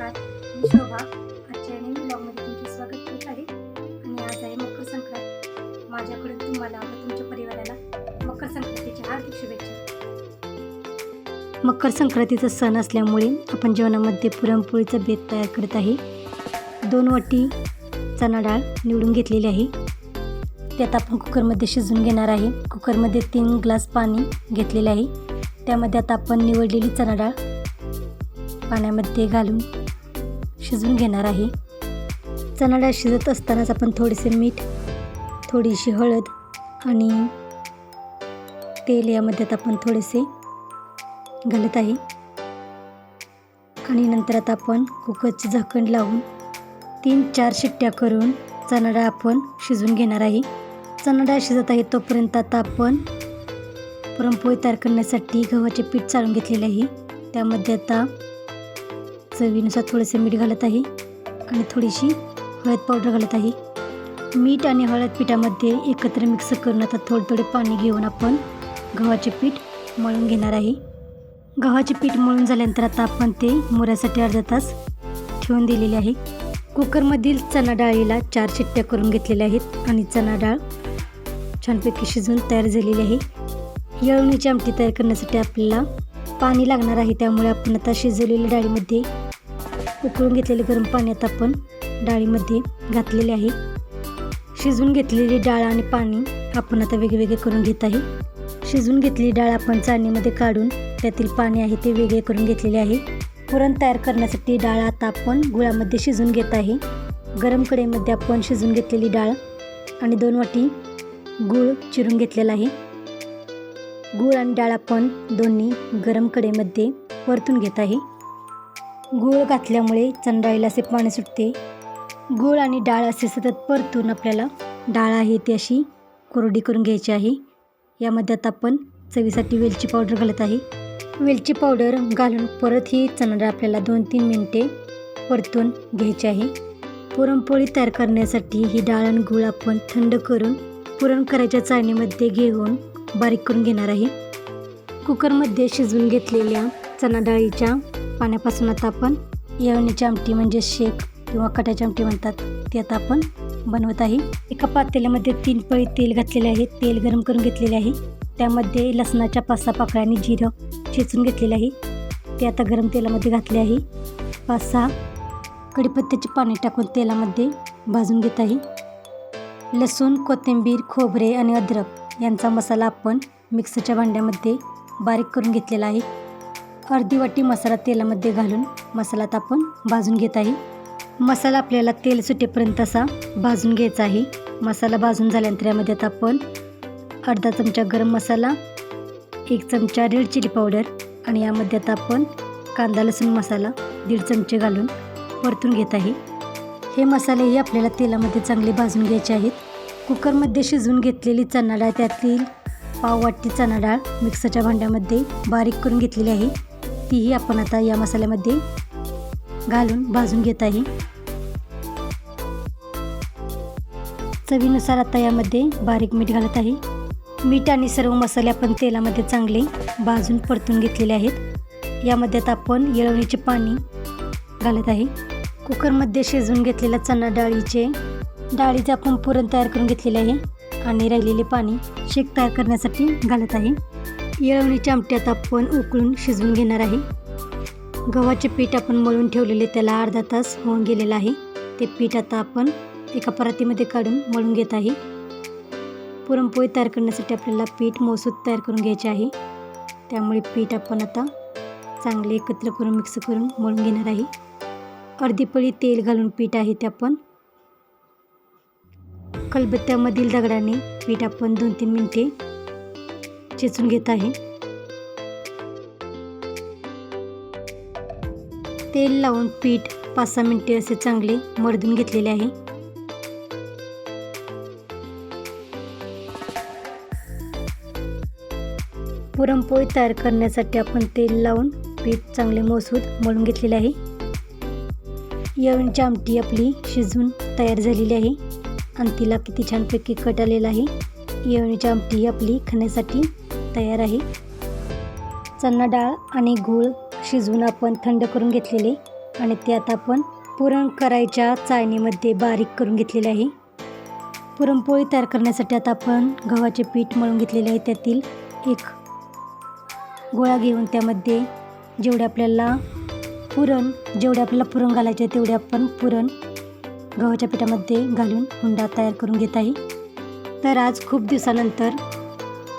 नमस्कार. मी शोभा. आजच्या नवीन ब्लॉगमध्ये तुमचे स्वागत करीत आहे. आणि आज आहे मकर संक्रांत. माझ्याकडून तुम्हाला व तुमच्या परिवाराला मकर संक्रांतीच्या हार्दिक शुभेच्छा. मकर संक्रांतीचा सण असल्यामुळे आपण जेवणामध्ये पुरणपोळीचा बेत तयार करत आहे. दोन वाटी चणा डाळ निवडून घेतलेली आहे. त्यात आपण कुकरमध्ये शिजून घेणार आहे. कुकरमध्ये तीन ग्लास पाणी घेतलेले आहे. त्यामध्ये आता आपण निवडलेली चणा डाळ पाण्यामध्ये घालून शिजून घेणार आहे. चणा डाळ शिजत असतानाच आपण थोडेसे मीठ थोडीशी हळद आणि तेल यामध्ये आता आपण थोडेसे घालत आहे. आणि नंतर आता आपण कुकरचे झाकण लावून तीन चार शिट्ट्या करून चणा डाळ आपण शिजून घेणार आहे. चणा डाळ शिजत आहे तोपर्यंत आता आपण पुरणपोळी तयार करण्यासाठी गव्हाचे पीठ चाळून घेतलेले आहे. त्यामध्ये आता चवीनुसार थोडेसे मीठ घालत आहे आणि थोडीशी हळद पावडर घालत आहे. मीठ आणि हळद पिठामध्ये एकत्र मिक्स करून आता थोडे थोडे पाणी घेऊन आपण गव्हाचे पीठ मळून घेणार आहे. गव्हाचे पीठ मळून झाल्यानंतर आता आपण ते मुऱ्यासाठी अर्धा तास ठेवून दिलेले आहे. कुकरमधील चणा डाळीला चार शिट्ट्या करून घेतलेल्या आहेत आणि चणा डाळ छानपैकी शिजून तयार झालेली आहे. येळवणीची आमटी तयार करण्यासाठी आपल्याला पाणी लागणार आहे त्यामुळे आपण आता शिजवलेल्या डाळीमध्ये उकळून घेतलेले गरम पाण्यात आपण डाळीमध्ये घातलेले आहे. शिजवून घेतलेली डाळ आणि पाणी आपण आता वेगवेगळे करून घेत आहे. शिजवून घेतलेली डाळ आपण चाळणीमध्ये काढून त्यातील पाणी आहे ते वेगळे करून घेतलेले आहे. पुरण तयार करण्यासाठी डाळ आता आपण गुळामध्ये शिजवून घेत आहे. गरम कढईमध्ये आपण शिजवून घेतलेली डाळ आणि दोन वाटी गूळ चिरून घेतलेला आहे. गूळ आणि डाळ आपण दोन्ही गरम कढईमध्ये परतून घेत आहे. गूळ घातल्यामुळे चंडाळीला असे पाणी सुटते. गूळ आणि डाळ असे सतत परतून आपल्याला डाळ आहे ती अशी कोरडी करून घ्यायची आहे. यामध्ये आता आपण चवीसाठी वेलची पावडर घालत आहे. वेलची पावडर घालून परत ही चणा डाळ आपल्याला दोन तीन मिनटे परतून घ्यायची आहे. पुरणपोळी तयार करण्यासाठी ही डाळ आणि गूळ आपण थंड करून पुरण करायच्या चाळणीमध्ये घेऊन बारीक करून घेणार आहे. कुकरमध्ये शिजवून घेतलेल्या चणा डाळीच्या पाण्यापासून आता आपण येवणीची आमटी म्हणजे शेक किंवा कटाची आमटी म्हणतात ती आता आपण बनवत आहे. एका पातेल्यामध्ये तीन पळी तेल घातलेले आहे. तेल गरम करून घेतलेले आहे. त्यामध्ये लसणाच्या पाच सहा पाकळ्या आणि जिरं चेचून घेतलेलं आहे. ते आता गरम तेलामध्ये घातले आहे. पाच सहा कढीपत्त्याचे पाणी टाकून तेलामध्ये भाजून घेत आहे. लसूण कोथिंबीर खोबरे आणि अद्रक यांचा मसाला आपण मिक्सरच्या भांड्यामध्ये बारीक करून घेतलेला आहे. अर्धी वाटी मसाला तेलामध्ये घालून मसाला तापून भाजून घेत आहे. मसाला आपल्याला तेल सुटेपर्यंत असा भाजून घ्यायचा आहे. मसाला भाजून झाल्यानंतर यामध्ये आता आपण अर्धा चमचा गरम मसाला एक चमचा रेड चिली पावडर आणि यामध्ये आता आपण कांदा लसूण मसाला दीड चमचे घालून परतून घेत आहे. हे मसालेही आपल्याला तेलामध्ये चांगले भाजून घ्यायचे आहेत. कुकरमध्ये शिजवून घेतलेली चणा डाळ त्यातील पाव वाटी चणा डाळ मिक्सरच्या भांड्यामध्ये बारीक करून घेतलेली आहे. तीही आपण आता या मसाल्यामध्ये घालून भाजून घेत आहे. चवीनुसार आता यामध्ये बारीक मीठ घालत आहे. मीठ आणि सर्व मसाले आपण तेलामध्ये चांगले भाजून परतून घेतलेले आहेत. यामध्ये आता आपण येळवणीचे पाणी घालत आहे. कुकरमध्ये शिजवून घेतलेल्या चणा डाळीचे डाळीचे आपण पुरण तयार करून घेतलेले आहे आणि राहिलेले पाणी शेक तयार करण्यासाठी घालत आहे. येळवणीच्या आमट्यात आपण उकळून शिजवून घेणार आहे. गव्हाचे पीठ आपण मळून ठेवलेले त्याला अर्धा तास होऊन गेलेला आहे. ते पीठ आता आपण एका परातीमध्ये काढून मळून घेत आहे. पुरणपोळी तयार करण्यासाठी आपल्याला पीठ मौसूद तयार करून घ्यायचे आहे. त्यामुळे पीठ आपण आता चांगले एकत्र करून मिक्स करून मळून घेणार आहे. अर्धी पळी तेल घालून पीठ आहे ते आपण. खलबत्त्यामधील दगडाने पीठ आपण दोन तीन मिनटे चेचून घेत आहे. तेल लावून पीठ पाच सहा मिनटे असे चांगले मर्दून घेतलेले आहे. पुरणपोळी तयार करण्यासाठी आपण तेल लावून पीठ चांगले मसूद मळून घेतलेले आहे. येवणची आमटी आपली शिजवून तयार झालेली आहे. आणि तिला किती छानपैकी कट आलेला आहे. येवणीची आमटी आपली खाण्यासाठी तयार आहे. चणा डाळ आणि गूळ शिजवून आपण थंड करून घेतलेले आणि ते आता आपण पुरण करायच्या चाळणीमध्ये बारीक करून घेतलेले आहे. पुरणपोळी तयार करण्यासाठी आता आपण गव्हाचे पीठ मळून घेतलेले आहे. त्यातील एक गोळा घेऊन त्यामध्ये जेवढे आपल्याला पुरण जेवढे आपल्याला पुरण घालायचे तेवढे आपण पुरण गव्हाच्या पिठामध्ये घालून हुंडा तयार करून घेत आहे. तर आज खूप दिवसानंतर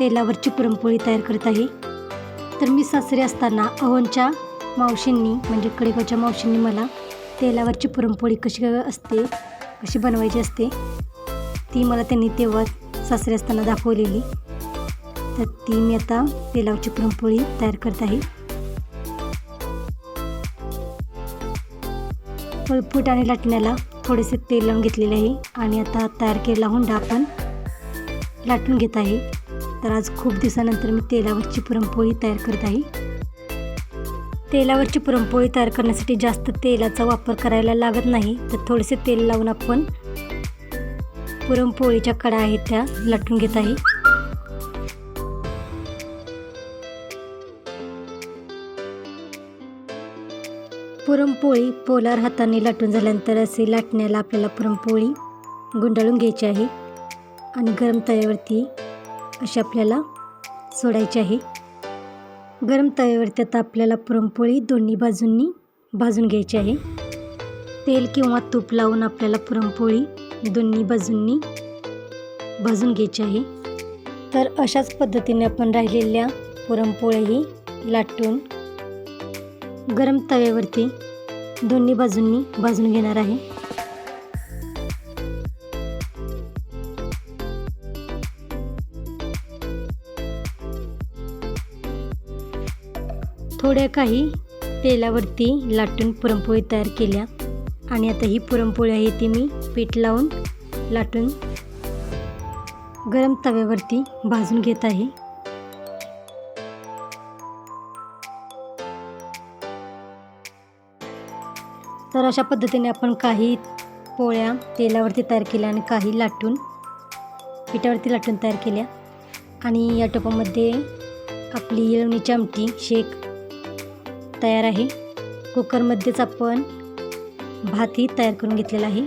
तेलावरची पुरणपोळी तयार करत आहे. तर मी सासरी असताना अहोनच्या मावशींनी म्हणजे कडेगावच्या मावशींनी मला तेलावरची पुरणपोळी कशी असते कशी बनवायची असते ती मला त्यांनी तेव्हा सासरी असताना दाखवलेली. तर ती मी आता तेलावरची पुरणपोळी तयार करत आहे. पळपूट आणि लाटण्याला थोडेसे तेल लावून घेतलेले आहे. आणि आता तयार केलेला हुंडा आपण लाटून घेत आहे. तर आज खूप दिवसानंतर मी तेलावरची पुरणपोळी तयार करत आहे. तेलावरची पुरणपोळी तयार करण्यासाठी जास्त तेलाचा वापर करायला लागत नाही तर थोडेसे तेल लावून आपण पुरणपोळीच्या कडा आहेत त्या लाटून घेत आहे. पुरणपोळी पोलार हाताने लाटून झाल्यानंतर असे लाटण्याला आपल्याला पुरणपोळी गुंडाळून घ्यायची आहे आणि गरम तव्यावरती अशी आपल्याला सोडायची आहे. गरम तव्यावरती आता आपल्याला पुरणपोळी दोन्ही बाजूंनी भाजून घ्यायची आहे. तेल किंवा तूप लावून आपल्याला पुरणपोळी दोन्ही बाजूंनी भाजून घ्यायची आहे. तर अशाच पद्धतीने आपण राहिलेल्या पुरणपोळ्याही लाटून गरम तव्यावरती दोन्ही बाजूंनी भाजून घेणार आहे. थोड्या काही तेलावरती लाटून पुरणपोळी तयार केल्या. आणि आता ही पुरणपोळी आहे ती मी पीठ लावून लाटून गरम तव्यावरती भाजून घेत आहे. तर अशा पद्धतीने आपण काही पोळ्या तेलावरती तयार केल्या आणि काही लाटून पिठावरती लाटून तयार केल्या. आणि या टोपामध्ये आपली येळवणीची आमटी शेक तयार आहे. कुकरमध्येच आपण भातही तयार करून घेतलेला आहे.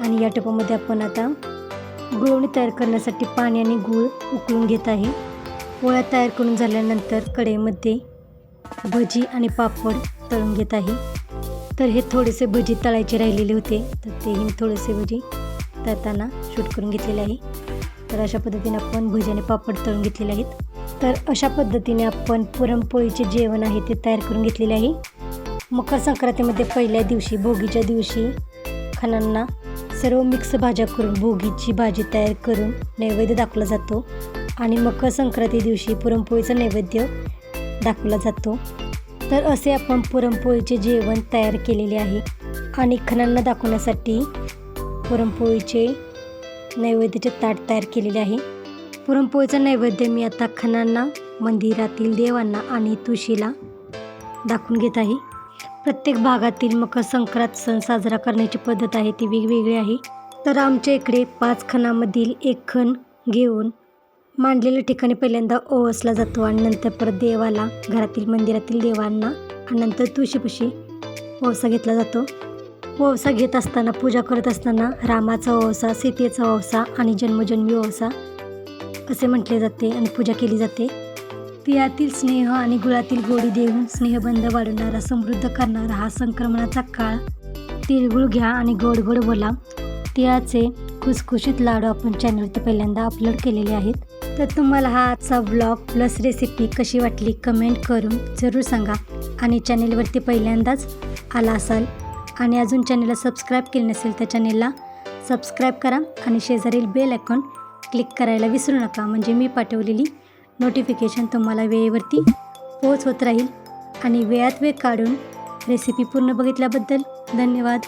आणि या टोपामध्ये आपण आता गुळवणी तयार करण्यासाठी पाणी आणि गूळ उकळून घेत आहे. पोळ्या तयार करून झाल्यानंतर कढईमध्ये भजी आणि पापड तळून घेत आहे. तर हे थोडेसे भजी तळायचे राहिलेले होते. तर तेही थोडेसे भजी तळताना शूट करून घेतलेले आहे. तर अशा पद्धतीने आपण भजी आणि पापड तळून घेतलेले आहेत. तर अशा पद्धतीने आपण पुरणपोळीचे जेवण आहे ते तयार करून घेतलेले आहे. मकर संक्रांतीमध्ये पहिल्या दिवशी भोगीच्या दिवशी खणांना सर्व मिक्स भाज्या करून भोगीची भाजी तयार करून नैवेद्य दाखवला जातो आणि मकर संक्रांती दिवशी पुरणपोळीचा नैवेद्य दाखवला जातो. तर असे आपण पुरणपोळीचे जेवण तयार केलेले आहे आणि खणांना दाखवण्यासाठी पुरणपोळीचे नैवेद्याचे ताट तयार केलेले आहे. पुरणपोळीचा नैवेद्य मी आता खणांना मंदिरातील देवांना आणि तुळशीला दाखवून घेत आहे. प्रत्येक भागातील मकर संक्रांत सण साजरा करण्याची पद्धत आहे ती वेगवेगळी आहे. तर आमच्या इकडे पाच खणामधील एक खण घेऊन मांडलेल्या ठिकाणी पहिल्यांदा ओवसला जातो आणि नंतर परत देवाला घरातील मंदिरातील देवांना आणि नंतर तुळशीपाशी ओवसा घेतला जातो. ओवसा घेत असताना पूजा करत असताना रामाचा ओवसा सीतेचा ओवसा आणि जन्मजन्मी ओवसा असे म्हटले जाते आणि पूजा केली जाते? तिळातील स्नेह आणि गुळातील गोडी देऊन स्नेहबंध वाढवणारा समृद्ध करणारा हा संक्रमणाचा काळ. तिळगुळ घ्या आणि गोड गोड बोला. तिळाचे खुसखुशीत लाडू आपण चॅनलवरती पहिल्यांदा अपलोड केलेले आहेत. तर तुम्हाला हा आजचा ब्लॉग प्लस रेसिपी कशी वाटली कमेंट करून जरूर सांगा. आणि चॅनेलवरती पहिल्यांदाच आला असाल आणि अजून चॅनेलला सबस्क्राईब केले नसेल तर चॅनेलला सबस्क्राईब करा आणि शेजारील बेल आयकॉन क्लिक करायला विसरू नका. म्हणजे मी पाठवलेली नोटिफिकेशन तुम्हाला वेळेवरती पोच होत राहील. आणि वेळात वेळ काढून रेसिपी पूर्ण बघितल्याबद्दल धन्यवाद.